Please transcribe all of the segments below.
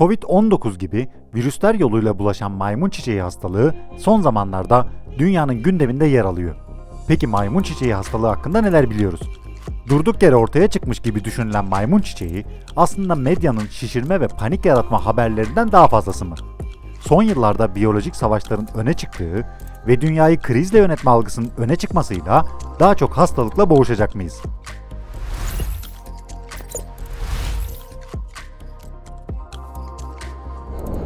Covid-19 gibi virüsler yoluyla bulaşan maymun çiçeği hastalığı son zamanlarda dünyanın gündeminde yer alıyor. Peki maymun çiçeği hastalığı hakkında neler biliyoruz? Durduk yere ortaya çıkmış gibi düşünülen maymun çiçeği aslında medyanın şişirme ve panik yaratma haberlerinden daha fazlası mı? Son yıllarda biyolojik savaşların öne çıktığı ve dünyayı krizle yönetme algısının öne çıkmasıyla daha çok hastalıkla boğuşacak mıyız?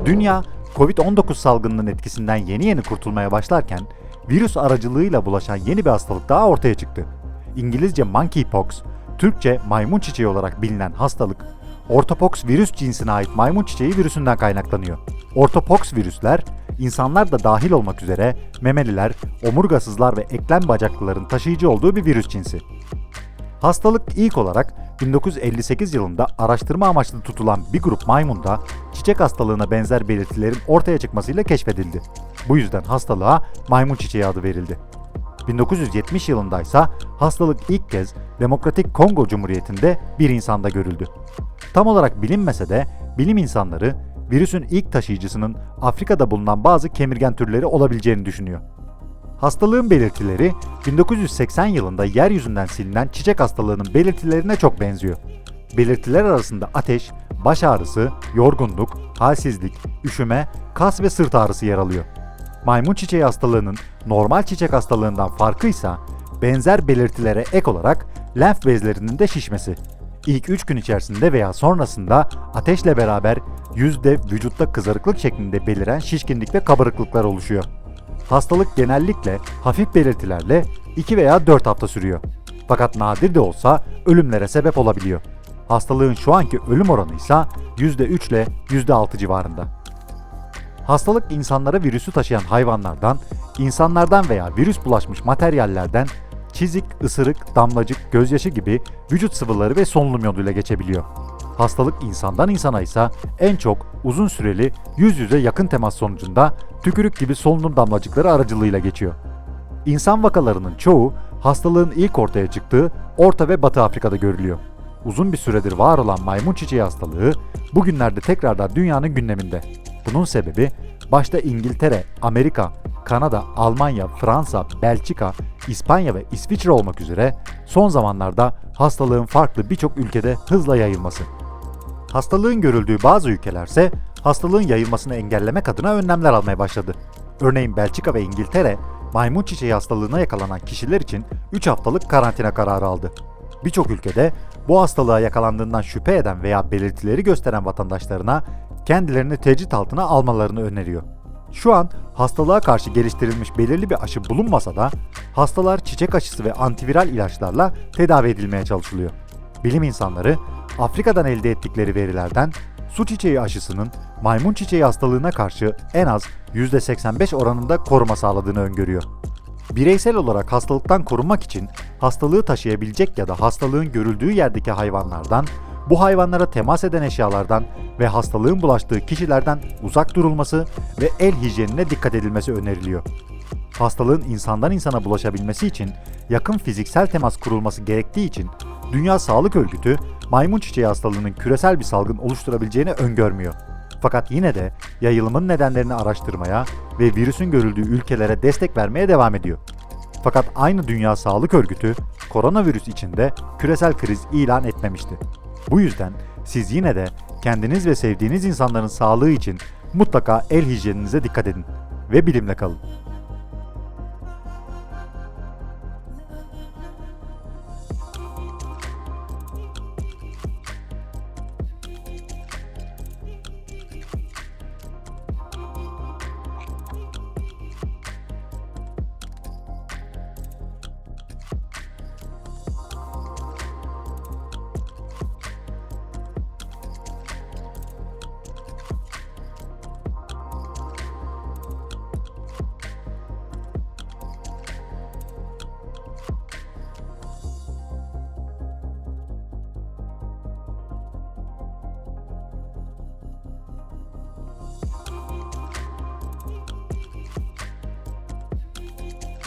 Dünya, Covid-19 salgınının etkisinden yeni yeni kurtulmaya başlarken virüs aracılığıyla bulaşan yeni bir hastalık daha ortaya çıktı. İngilizce monkeypox, Türkçe maymun çiçeği olarak bilinen hastalık, ortopox virüs cinsine ait maymun çiçeği virüsünden kaynaklanıyor. Ortopox virüsler, insanlar da dahil olmak üzere memeliler, omurgasızlar ve eklem bacaklıların taşıyıcı olduğu bir virüs cinsi. Hastalık ilk olarak 1958 yılında araştırma amaçlı tutulan bir grup maymunda çiçek hastalığına benzer belirtilerin ortaya çıkmasıyla keşfedildi. Bu yüzden hastalığa maymun çiçeği adı verildi. 1970 yılında ise hastalık ilk kez Demokratik Kongo Cumhuriyeti'nde bir insanda görüldü. Tam olarak bilinmese de bilim insanları virüsün ilk taşıyıcısının Afrika'da bulunan bazı kemirgen türleri olabileceğini düşünüyor. Hastalığın belirtileri 1980 yılında yeryüzünden silinen çiçek hastalığının belirtilerine çok benziyor. Belirtiler arasında ateş, baş ağrısı, yorgunluk, halsizlik, üşüme, kas ve sırt ağrısı yer alıyor. Maymun çiçeği hastalığının normal çiçek hastalığından farkı ise benzer belirtilere ek olarak lenf bezlerinin de şişmesi. İlk 3 gün içerisinde veya sonrasında ateşle beraber yüzde vücutta kızarıklık şeklinde beliren şişkinlik ve kabarıklıklar oluşuyor. Hastalık genellikle hafif belirtilerle 2 veya 4 hafta sürüyor. Fakat nadir de olsa ölümlere sebep olabiliyor. Hastalığın şu anki ölüm oranı ise %3 ile %6 civarında. Hastalık insanlara virüsü taşıyan hayvanlardan, insanlardan veya virüs bulaşmış materyallerden çizik, ısırık, damlacık, gözyaşı gibi vücut sıvıları ve solunum yoluyla geçebiliyor. Hastalık insandan insana ise en çok uzun süreli yüz yüze yakın temas sonucunda tükürük gibi solunum damlacıkları aracılığıyla geçiyor. İnsan vakalarının çoğu hastalığın ilk ortaya çıktığı Orta ve Batı Afrika'da görülüyor. Uzun bir süredir var olan maymun çiçeği hastalığı bugünlerde tekrardan dünyanın gündeminde. Bunun sebebi başta İngiltere, Amerika, Kanada, Almanya, Fransa, Belçika, İspanya ve İsviçre olmak üzere son zamanlarda hastalığın farklı birçok ülkede hızla yayılması. Hastalığın görüldüğü bazı ülkelerse hastalığın yayılmasını engellemek adına önlemler almaya başladı. Örneğin Belçika ve İngiltere maymun çiçeği hastalığına yakalanan kişiler için 3 haftalık karantina kararı aldı. Birçok ülkede bu hastalığa yakalandığından şüphe eden veya belirtileri gösteren vatandaşlarına kendilerini tecrit altına almalarını öneriyor. Şu an hastalığa karşı geliştirilmiş belirli bir aşı bulunmasa da hastalar çiçek aşısı ve antiviral ilaçlarla tedavi edilmeye çalışılıyor. Bilim insanları Afrika'dan elde ettikleri verilerden su çiçeği aşısının maymun çiçeği hastalığına karşı en az %85 oranında koruma sağladığını öngörüyor. Bireysel olarak hastalıktan korunmak için hastalığı taşıyabilecek ya da hastalığın görüldüğü yerdeki hayvanlardan, bu hayvanlara temas eden eşyalardan ve hastalığın bulaştığı kişilerden uzak durulması ve el hijyenine dikkat edilmesi öneriliyor. Hastalığın insandan insana bulaşabilmesi için yakın fiziksel temas kurulması gerektiği için Dünya Sağlık Örgütü maymun çiçeği hastalığının küresel bir salgın oluşturabileceğini öngörmüyor. Fakat yine de yayılımın nedenlerini araştırmaya ve virüsün görüldüğü ülkelere destek vermeye devam ediyor. Fakat aynı Dünya Sağlık Örgütü koronavirüs içinde küresel kriz ilan etmemişti. Bu yüzden siz yine de kendiniz ve sevdiğiniz insanların sağlığı için mutlaka el hijyeninize dikkat edin ve bilimle kalın.